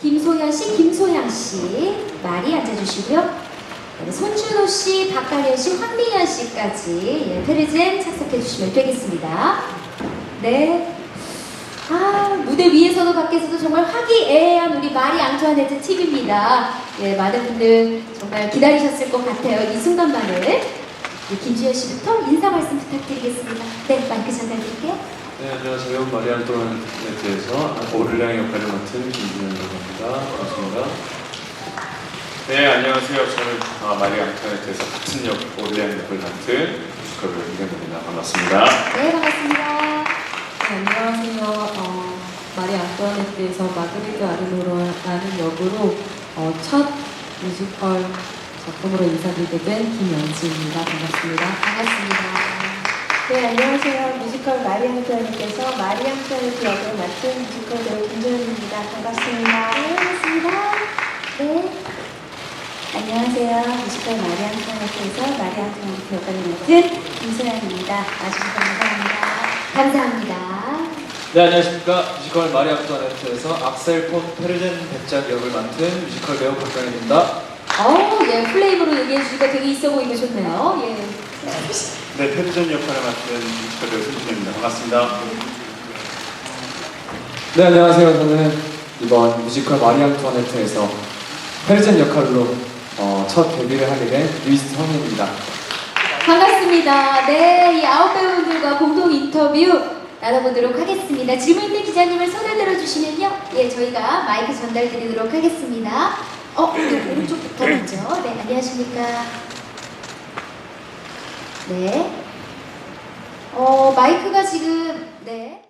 김소연 씨, 김소양 씨 많이 앉아주시고요. 네, 손준호 씨, 박가련 씨, 황민현 씨까지 예, 페르젠 착석해 주시면 되겠습니다. 네. 아, 무대 위에서도 밖에서도 정말 화기애애한 우리 마리 앙투아네트 팀입니다. 예, 많은 분들 정말 기다리셨을 것 같아요. 이 순간만을. 예, 김주현 씨부터 인사 말씀 부탁드리겠습니다. 네, 마이크 전달드릴게요. 네, 안녕하세요. 마리안 또네트에서 오를량 역할을 맡은 김준현이라고 합니다. 반갑습니다. 네, 안녕하세요. 저는 아, 마리아 안토네트에서 같은 역 오리안 역을 맡은 배우 이경입니다. 반갑습니다. 네, 반갑습니다. 네, 안녕하세요. 어, 마리 안토아네트에서 마그리트 아르노라는 역으로 어, 첫 뮤지컬 작품으로 인사드리게 된 김연지입니다. 반갑습니다. 반갑습니다. 네, 안녕하세요. 뮤지컬 마리앙투아님께서 마리앙투아니트 역을 맡은 뮤지컬 배우 김소연입니다. 반갑습니다. 네, 반갑습니다. 네. 안녕하세요. 뮤지컬 마리앙투아니트에서 마리앙투아니트 역을 맡은 김소연입니다. 와주셔서 감사합니다. 감사합니다. 네 안녕하십니까 뮤지컬 마리 앙투아네트에서 악셀 폰 페르젠 백작 역을 맡은 뮤지컬 배우 박강현입니다. 어우, 예, 플레임으로 얘기해 주니까 되게 있어 보이고 좋네요. 예. 네, 페르전 역할을 맡은 뮤지컬 배우 손준현입니다. 반갑습니다. 네 안녕하세요. 저는 이번 뮤지컬 마리 앙투아네트에서 페르젠 역할로 어, 첫 데뷔를 하게 된 루이스 성현입니다. 반갑습니다. 네, 이 아홉 배우분들과 공동 인터뷰 나눠보도록 하겠습니다. 질문 있는 기자님을 손을 들어주시면요. 예, 저희가 마이크 전달드리도록 하겠습니다. 어, 네, 오른쪽부터 먼저. 네, 안녕하십니까. 네. 어, 마이크가 지금, 네.